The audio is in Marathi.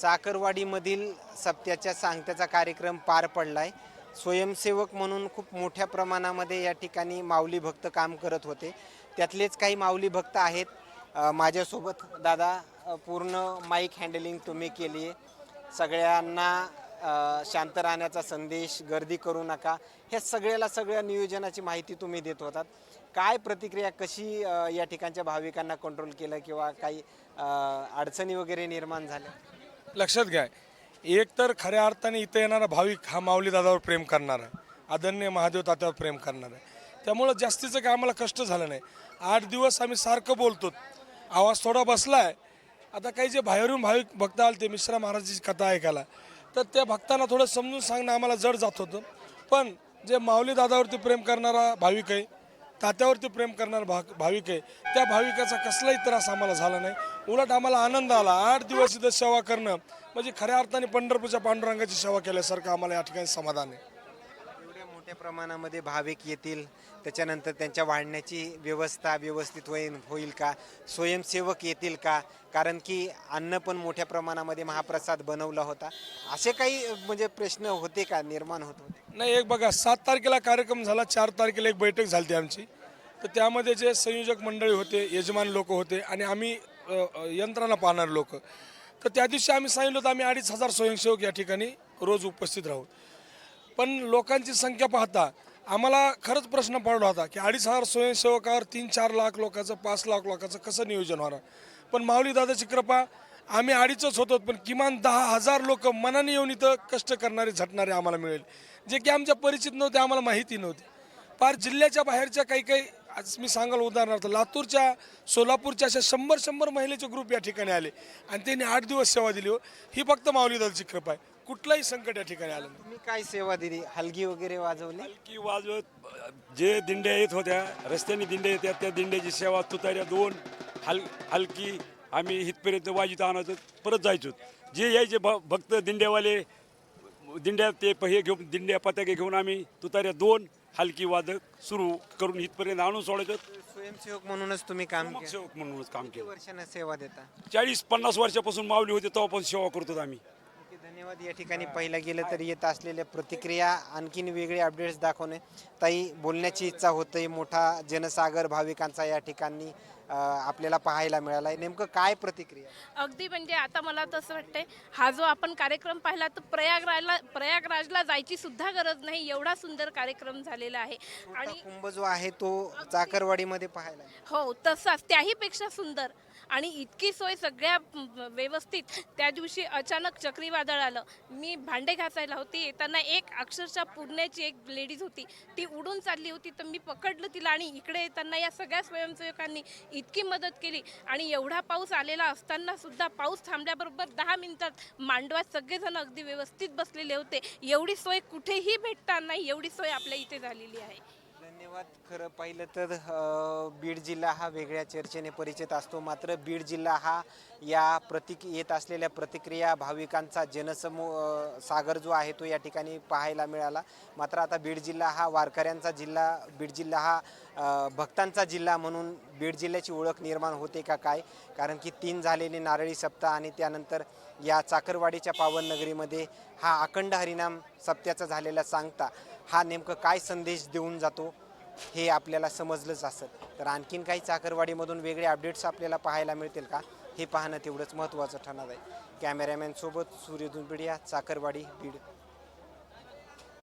चाकरवाडीमधील सप्त्याच्या सांगत्याचा कार्यक्रम पार पडला आहे स्वयंसेवक म्हणून खूप मोठ्या प्रमाणामध्ये या ठिकाणी माऊली भक्त काम करत होते. त्यातलेच काही माऊली भक्त आहेत. माझ्यासोबत दादा पूर्ण माईक हँडलिंग तुम्ही केली आहे सगळ्यांना शांत राहण्याचा संदेश गर्दी करू नका. ह्या सगळ्याला सगळ्या नियोजनाची माहिती तुम्ही देत होतात. काय प्रतिक्रिया कशी या ठिकाणच्या भाविकांना कंट्रोल केलं किंवा काही अडचणी वगैरे निर्माण झाल्या? लक्षात घ्या एक तर खऱ्या अर्थाने इथं येणारा भाविक हा माऊली दादावर प्रेम करणारा आदरणीय महादेव तात्यावर प्रेम करणार आहे. त्यामुळं जास्तीचं काय आम्हाला कष्ट झालं नाही. आठ दिवस आम्ही सारखं बोलतो. आवाज थोडा बसला आहे आता काही जे बाहेरून भाविक भक्त आले ते मिश्रा महाराजाची कथा ऐकायला. तर त्या भक्तांना थोडं समजून सांगणं आम्हाला जड जात होतं. पण जे माऊली दादावरती प्रेम करणारा भाविक आहे तात्यावरती प्रेम करणार भा भाविक आहे. त्या भाविकाचा कसलाही त्रास आम्हाला झाला नाही. उलट आम्हाला आनंद आला. आठ दिवस इथं सेवा करणं म्हणजे खऱ्या अर्थाने पंढरपूरच्या पांडुरंगाची सेवा केल्यासारखं आम्हाला या ठिकाणी समाधान आहे. मोठ्या प्रमाणामध्ये भाविक येतील. त्याच्यानंतर त्यांच्या वाढण्याची व्यवस्था व्यवस्थित होईल होईल का? स्वयंसेवक येतील का? कारण की अन्न पण मोठ्या प्रमाणामध्ये महाप्रसाद बनवला होता. असे काही म्हणजे प्रश्न होते का? निर्माण होत होते. नाही एक बघा सात तारखेला कार्यक्रम झाला चार तारखेला एक बैठक झाली आमची. तर त्यामध्ये जे संयोजक मंडळी होते यजमान लोक होते आणि आम्ही यंत्रणा पाहणारे लोक. तर त्या दिवशी आम्ही सांगितलं होतं आम्ही अडीच हजार स्वयंसेवक या ठिकाणी रोज उपस्थित राहू. पण लोकांची संख्या पाहता आम्हाला खरंच प्रश्न पडला होता की अडीच हजार स्वयंसेवकावर तीन चार लाख लोकांचं पाच लाख लोकांचं कसं नियोजन होणार? पण माऊली दादाची कृपा आम्ही अडीचच होतो पण किमान दहा हजार लोक मनाने येऊन इथं कष्ट करणारे झटणारे आम्हाला मिळेल. जे की आमच्या परिचित नव्हते आम्हाला माहिती नव्हती. पार जिल्ह्याच्या बाहेरच्या काही काही आज मी सांगाल उदाहरणार्थ लातूरच्या सोलापूरच्या अशा शंभर शंभर महिलेचे ग्रुप या ठिकाणी आले. आणि त्यांनी आठ दिवस सेवा दिली हो. ही फक्त माऊली दादाची कृपा आहे. कुठलाही संकट या ठिकाणी आलं नाही. तुम्ही काय सेवा दिली? हलगी वगैरे वाजवली? की वाजवत जे दिंड्या येत होत्या रस्त्याने दिंड्या येतात त्या दिंड्याची सेवा तुताऱ्या दोन हल हलकी आम्ही इथपर्यंत वाजित आणायचो परत जायचो. जे यायचे भ भक्त दिंड्यावाले दिंड्या ते हे घेऊन दिंड्या पताके घेऊन आम्ही तुताऱ्या दोन हलकी वादक सुरू करून इथपर्यंत आणून सोडायचो. स्वयंसेवक म्हणूनच तुम्ही काम सेवक म्हणूनच काम केलं. वर्षांना सेवा देता? चाळीस पन्नास वर्षापासून माऊली होते तेव्हा पण सेवा करतो आम्ही. धन्यवाद. या ठिकाणी पाहिलं गेलं तर येत असलेल्या प्रतिक्रिया आणखीन वेगळे अपडेट्स दाखवणे. ताई बोलण्याची इच्छा होते. मोठा जनसागर भाविकांचा या ठिकाणी अं, आपल्याला पाहायला मिळाला आहे नेमकं काय प्रतिक्रिया? अगदी म्हणजे आता मला तसं वाटतंय हा जो आपण कार्यक्रम पाहिला तर प्रयागराजला प्रयागराजला जायची सुद्धा गरज नाही. एवढा सुंदर कार्यक्रम झालेला आहे. आणि कुंभ जो आहे तो चाकरवाडीमध्ये पाहायला मिळाला. हो तसाच. त्याहीपेक्षा सुंदर. आणि इतकी सोय सगळ्या व्यवस्थित. त्या दिवशी अचानक चक्रीवादळ आलं. मी भांडे घासायला होती. येताना एक अक्षरशः पुण्याची एक लेडीज होती. ती उडून चालली होती. तर मी पकडलं तिला आणि इकडे येताना या सगळ्या स्वयंसेवकांनी इतकी मदत केली. आणि एवढा पाऊस आलेला असताना सुद्धा पाऊस थांबल्याबरोबर दहा मिनिटात मांडवात सगळेजण अगदी व्यवस्थित बसलेले होते. एवढी सोय कुठेही भेटताना नाही. एवढी सोय आपल्या इथे झालेली आहे. धन्यवाद. खरं पाहिलं तर बीड जिल्हा हा वेगळ्या चर्चेने परिचित असतो. मात्र बीड जिल्हा हा या प्रतिक येत असलेल्या प्रतिक्रिया भाविकांचा जनसमूह सागर जो आहे तो या ठिकाणी पाहायला मिळाला. मात्र आता बीड जिल्हा हा वारकऱ्यांचा जिल्हा बीड जिल्हा हा भक्तांचा जिल्हा म्हणून बीड जिल्ह्याची ओळख निर्माण होते का काय? कारण की तीन झालेले नारळी सप्ताह आणि त्यानंतर या चाकरवाडीच्या पावन नगरीमध्ये हा अखंड हरिनाम सप्त्याचा झालेला सांगता. हा नेमकं काय संदेश देऊन जातो हे आपल्याला समजलंच असतं तर आणखीन काही चाकरवाडीमधून वेगळे अपडेट्स आपल्याला पाहायला मिळतील का? हे पाहणं तेवढंच महत्त्वाचं ठरणार आहे. कॅमेरामॅनसोबत सूर्य दुनबिडिया चाकरवाडी बीड.